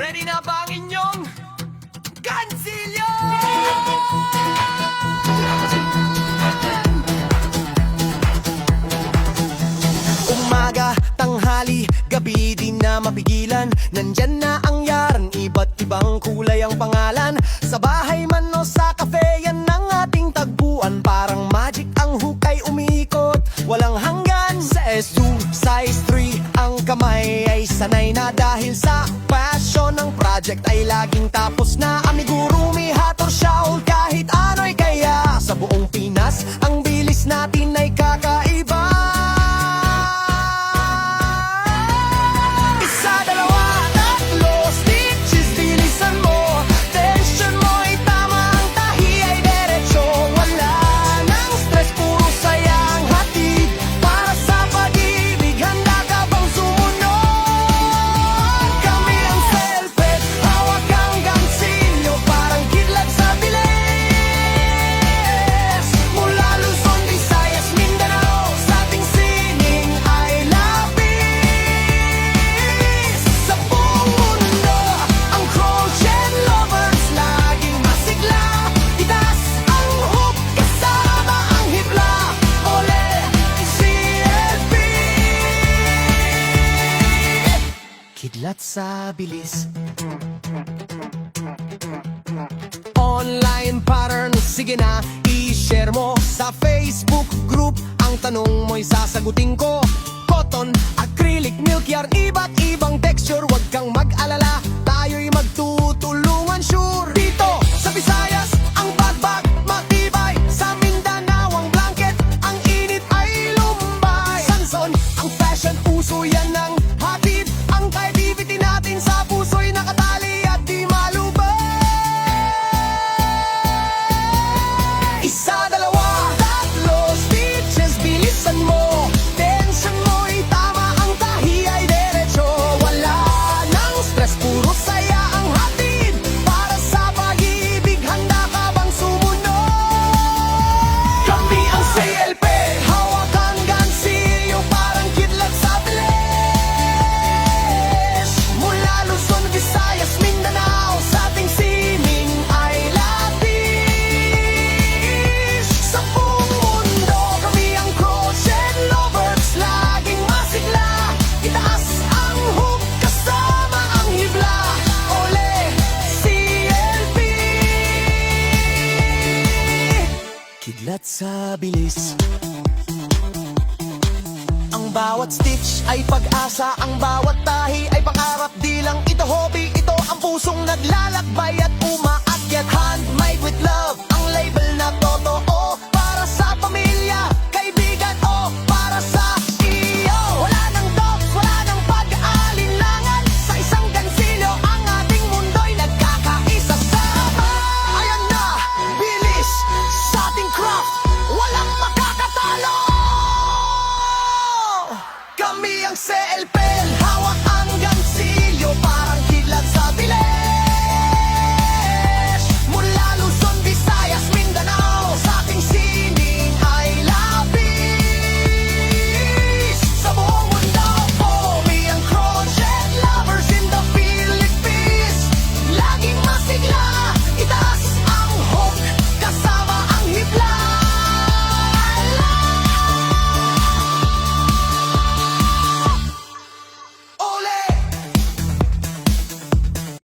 Ready na ba ang inyong kansilyo? Umaga, tanghali, gabi di na mapigilan. Nandyan na ang yaran, iba't ibang kulay ang pangalan. Sa bahay man o sa kafe, yan ang ating tagpuan. Parang magic ang hukay umiikot, walang hanggan Sa S2, size 3, ang kamay ay sanay na dahil sa subject ay laging tapos na. Amigurumi Kidlat sa bilis. Online pattern, sige na I-share mo. Sa Facebook group Ang tanong mo'y sasagutin ko. Cotton, acrylic, milk yarn Iba't ibang texture, wag kang mag-alala. Tayo'y magtutulungan sure. Dito sa Visayas at sa bilis Ang bawat stitch ay pag-asa Ang bawat tahi ay pangarap Di lang alcance el pelo.